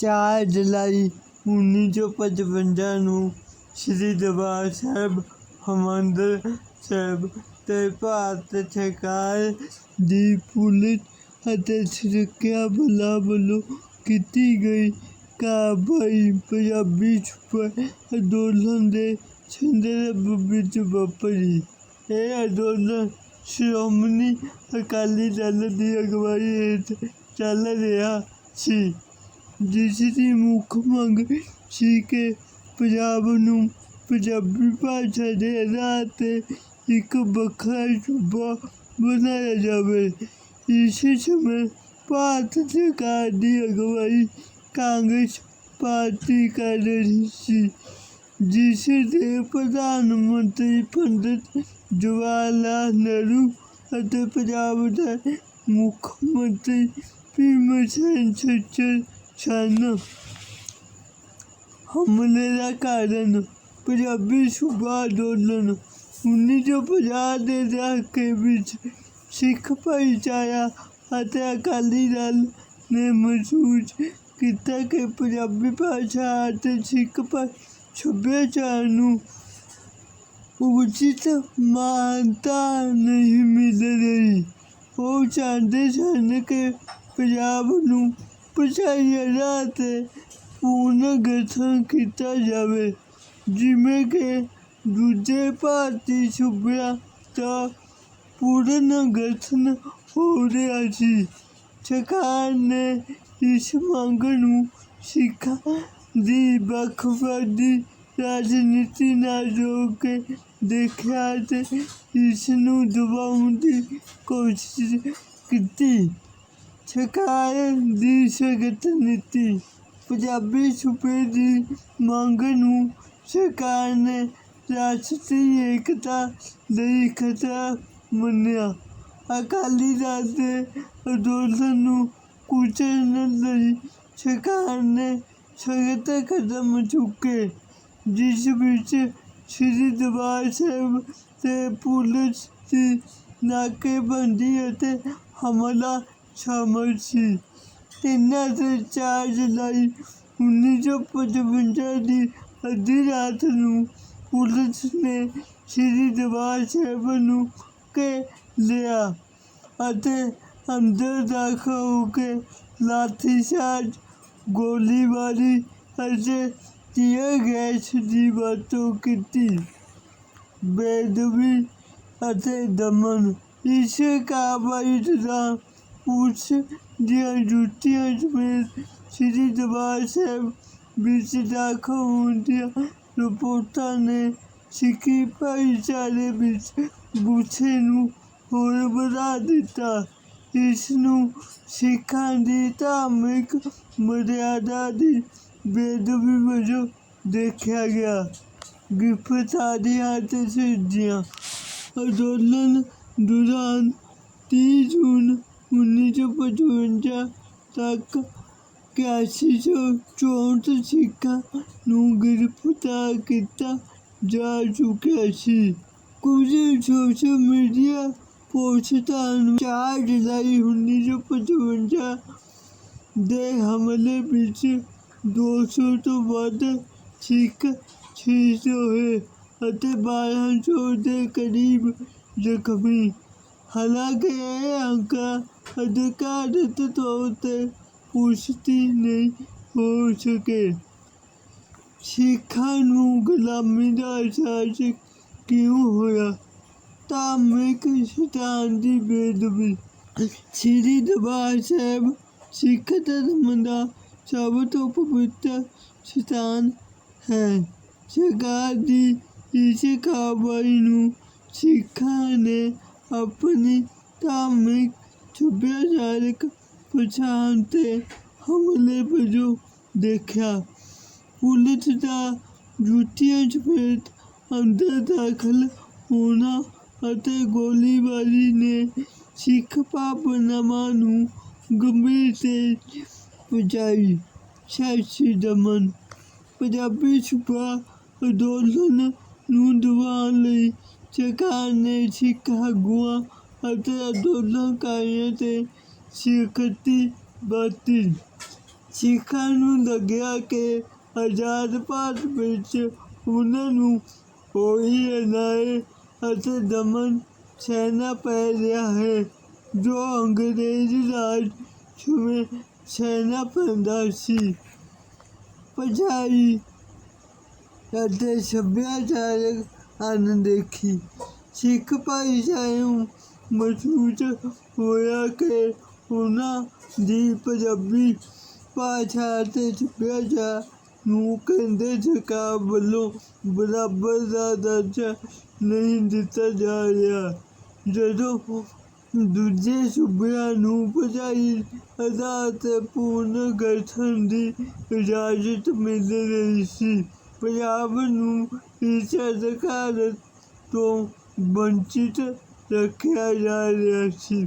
ਚਾਰ ਜੁਲਾਈ 1955 ਨੂੰ ਸ੍ਰੀ ਦਰਬਾਰ ਸਾਹਿਬ, ਹਰਿਮੰਦਰ ਸਾਹਿਬ ਅਤੇ ਭਾਰਤ ਸਰਕਾਰ ਦੀ ਪੁਲਿਸ ਅਤੇ ਸੁਰੱਖਿਆ ਬਲਾਂ ਵੱਲੋਂ ਕੀਤੀ ਗਈ ਕਾਰਵਾਈ ਪੰਜਾਬੀ ਛੁਪਾ ਅੰਦੋਲਨ ਦੇ ਸੰਦਰਭ ਵਿੱਚ ਵਾਪਰੀ। ਇਹ ਅੰਦੋਲਨ ਸ਼੍ਰੋਮਣੀ ਅਕਾਲੀ ਦਲ ਦੀ ਅਗਵਾਈ ਹੇਠ ਚੱਲ ਰਿਹਾ ਸੀ। ਜਿਸ ਦੀ ਮੁੱਖ ਮੰਗ ਸੀ ਕਿ ਪੰਜਾਬ ਨੂੰ ਪੰਜਾਬੀ ਭਾਸ਼ਾ ਦੇ ਆਧਾਰ ਤੇ ਇੱਕ ਵੱਖਰਾ ਸੂਬਾ ਬਣਾਇਆ ਜਾਵੇ। ਇਸ ਸਮੇਂ ਭਾਰਤ ਸਰਕਾਰ ਦੀ ਅਗਵਾਈ ਕਾਂਗਰਸ ਪਾਰਟੀ ਕਰ ਰਹੀ ਸੀ, ਜਿਸ ਦੇ ਪ੍ਰਧਾਨ ਮੰਤਰੀ ਪੰਡਿਤ ਜਵਾਹਰ ਲਾਲ ਨਹਿਰੂ ਅਤੇ ਪੰਜਾਬ ਦੇ ਮੁੱਖ ਮੰਤਰੀ ਭੀਮ ਸੈਨ ਸੱਚਰ ਸਨ ਹਮਲੇ ਦਾ ਕਾਰਨ ਪੰਜਾਬੀ ਸੂਬਾ ਅੰਦੋਲਨ 1950 ਦੇ ਦਹਾਕੇ ਵਿੱਚ ਸਿੱਖ ਭਾਈਚਾਰਾ ਅਤੇ ਅਕਾਲੀ ਦਲ ਨੇ ਮਹਿਸੂਸ ਕੀਤਾ ਕਿ ਪੰਜਾਬੀ ਭਾਸ਼ਾ ਅਤੇ ਸਿੱਖ ਭਾ- ਸੱਭਿਆਚਾਰ ਨੂੰ ਉਚਿਤ ਮਾਨਤਾ ਨਹੀਂ ਮਿਲ ਰਹੀ। ਉਹ ਚਾਹੁੰਦੇ ਸਨ ਕਿ ਪੰਜਾਬ ਨੂੰ ਭਾਸ਼ਾਈ ਆਧਾਰ ਤੇ ਪੂਰਨ ਗਠਨ ਕੀਤਾ ਜਾਵੇ। ਜਿਵੇਂ ਕਿ ਦੂਜੇ ਭਾਰਤੀ ਸੂਬਿਆਂ ਦਾ ਪੂਰਨ ਗਠਨ ਹੋ ਰਿਹਾ ਸੀ। ਸਰਕਾਰ ਨੇ ਇਸ ਮੰਗ ਨੂੰ ਸਿੱਖਾਂ ਦੀ ਵੱਖਵਾਦੀ ਰਾਜਨੀਤੀ ਨਾਲ ਜੋੜ ਕੇ ਦੇਖਿਆ ਅਤੇ ਇਸ ਨੂੰ ਦਬਾਉਣ ਦੀ ਕੋਸ਼ਿਸ਼ ਕੀਤੀ। ਸਰਕਾਰ ਦੀ ਸਖਤ ਨੀਤੀ, ਪੰਜਾਬੀ ਸੂਬੇ ਦੀ ਮੰਗ ਨੂੰ ਸਰਕਾਰ ਨੇ ਰਾਸ਼ਟਰੀ ਏਕਤਾ ਲਈ ਖਤਰਾ ਮੰਨਿਆ। ਅਕਾਲੀ ਦਲ ਦੇ ਅੰਦੋਲਨ ਨੂੰ ਕੁਚਲਣ ਲਈ ਸਰਕਾਰ ਨੇ ਸਖਤ ਕਦਮ ਚੁੱਕੇ, ਜਿਸ ਵਿੱਚ ਸ੍ਰੀ ਦਰਬਾਰ ਸਾਹਿਬ ਤੇ ਪੁਲਿਸ ਦੀ ਨਾਕੇਬੰਦੀ ਅਤੇ ਹਮਲਾ ਸ਼ਾਮਲ ਸੀ ਇਹਨਾਂ ਦੇ ਚਾਰ ਜੁਲਾਈ 1955 ਦੀ ਅੱਧੀ ਰਾਤ ਨੂੰ ਪੁਲਿਸ ਨੇ ਸ੍ਰੀ ਦਰਬਾਰ ਸਾਹਿਬ ਨੂੰ ਕੇ ਲਿਆ ਅਤੇ ਅੰਦਰ ਦਾਖਲ ਹੋ ਕੇ ਲਾਠੀਚਾਰਜ ਗੋਲੀਬਾਰੀ ਅਤੇ ਟੀਅਰ ਗੈਸ ਦੀ ਵਰਤੋਂ ਕੀਤੀ। ਬੇਦਬੀ ਅਤੇ ਦਮਨ, ਇਸ ਕਾਰਵਾਈ ਦਾ ਪੁਲਿਸ ਦੀਆਂ ਜੁੱਤੀਆਂ ਸਮੇਤ ਸ੍ਰੀ ਦਰਬਾਰ ਸਾਹਿਬ ਵਿੱਚ ਦਾਖਲ ਹੋਣ ਦੀਆਂ ਰਿਪੋਰਟਾਂ ਨੇ ਸਿੱਖੀ ਭਾਈਚਾਰੇ ਵਿੱਚ ਗੁੱਸੇ ਨੂੰ ਹੋਰ ਵਧਾ ਦਿੱਤਾ। ਇਸ ਨੂੰ ਸਿੱਖਾਂ ਦੀ ਧਾਰਮਿਕ ਮਰਿਆਦਾ ਦੀ ਬੇਦਬੀ ਵਜੋਂ ਦੇਖਿਆ ਗਿਆ। ਗ੍ਰਿਫਤਾਰੀਆਂ ਤੇ ਸਿੱਧੀਆਂ ਅੰਦੋਲਨ ਦੌਰਾਨ 30 ਜੂਨ 1955 ਤੱਕ ਇਕਿਆਸੀ ਸੌ ਚੌਂਹਠ ਸਿੱਖਾਂ ਨੂੰ ਗ੍ਰਿਫਤਾਰ ਕੀਤਾ ਜਾ ਚੁੱਕਿਆ ਸੀ ਕੁਝ ਸੋਸ਼ਲ ਮੀਡੀਆ ਪੋਸਟਾਂ ਨੂੰ 4 ਜੁਲਾਈ 1955 ਦੇ ਹਮਲੇ ਵਿੱਚ 200 ਤੋਂ ਵੱਧ ਸਿੱਖ ਸ਼ਹੀਦ ਹੋਏ ਅਤੇ 1200 ਦੇ ਕਰੀਬ ਜ਼ਖਮੀ ਹਾਲਾਂਕਿ ਇਹ ਅੰਕੜਾ ਅਧਿਕਾਰਤ ਤੌਰ ਤੇ ਪੁਸ਼ਟੀ ਨਹੀਂ ਹੋ ਸਕੇ। ਸਿੱਖਾਂ ਨੂੰ ਗੁਲਾਮੀ ਦਾ ਅਹਿਸਾਸ ਕਿਉਂ ਹੋਇਆ? ਧਾਰਮਿਕ ਸਥਾਨ ਦੀ ਬੇਦਬੀ। ਸ੍ਰੀ ਦਰਬਾਰ ਸਾਹਿਬ ਸਿੱਖ ਧਰਮ ਦਾ ਸਭ ਤੋਂ ਪਵਿੱਤਰ ਸਥਾਨ ਹੈ। ਸਰਕਾਰ ਦੀ ਇਸ ਕਾਰਵਾਈ ਨੂੰ ਸਿੱਖਾਂ ਨੇ ਆਪਣੀ ਧਾਰਮਿਕ ਸੱਭਿਆਚਾਰਕ ਪਛਾਣ ਤੇ ਹਮਲੇ ਵਜੋਂ ਦੇਖਿਆ। ਪੁਲਿਸ ਦਾ ਜੁੱਤੀਆਂ ਚਪੇਟ ਅੰਦਰ ਦਾਖਲ ਹੋਣਾ ਅਤੇ ਗੋਲੀਬਾਰੀ ਨੇ ਸਿੱਖ ਭਾਵਨਾਵਾਂ ਨੂੰ ਗੰਭੀਰ ਤੇ ਪਹੁੰਚਾਈ। ਸਿਆਸੀ ਦਮਨ, ਪੰਜਾਬੀ ਸੂਬਾ ਅੰਦੋਲਨ ਨੂੰ ਦਬਾਉਣ ਲਈ ਸਰਕਾਰ ਨੇ ਸਿੱਖ ਆਗੂਆਂ ਅਤੇ ਅੰਦੋਲਨਕਾਰੀਆਂ ਤੇ ਸਿਖਤੀ ਵਰਤੀ ਸਿੱਖਾਂ ਨੂੰ ਲੱਗਿਆ ਕਿ ਆਜ਼ਾਦ ਭਾਰਤ ਵਿੱਚ ਉਹਨਾਂ ਨੂੰ ਉਹੀ ਅਨਾਏ ਅਤੇ ਦਮਨ ਸਹਿਣਾ ਪੈ ਰਿਹਾ ਹੈ ਜੋ ਅੰਗਰੇਜ਼ ਰਾਜ ਸਮੇਂ ਸਹਿਣਾ ਪੈਂਦਾ ਸੀ ਪਛਾਈ ਅਤੇ ਸੱਭਿਆਚਾਰਕ ਅਣਦੇਖੀ ਸਿੱਖ ਭਾਈਚਾਰੇ ਨੂੰ ਮਹਿਸੂਸ ਹੋਇਆ ਕਿ ਉਹਨਾਂ ਦੀ ਪੰਜਾਬੀ ਭਾਸ਼ਾ ਅਤੇ ਸੱਭਿਆਚਾਰ ਨੂੰ ਕੇਂਦਰ ਸਰਕਾਰ ਵੱਲੋਂ ਬਰਾਬਰ ਦਾ ਦਰਜਾ ਨਹੀਂ ਦਿੱਤਾ ਜਾ ਰਿਹਾ। ਜਦੋਂ ਦੂਜੇ ਸੂਬਿਆਂ ਨੂੰ ਭਜਾਈ ਆਜ਼ਾਦ ਤੇ ਪੂਰਨ ਗਠਨ ਦੀ ਇਜਾਜ਼ਤ ਮਿਲ ਰਹੀ ਸੀ ਪੰਜਾਬ ਨੂੰ ਇਸ ਅਧਿਕਾਰ ਤੋਂ ਵੰਚਿਤ ਰੱਖਿਆ ਜਾ ਰਿਹਾ ਸੀ।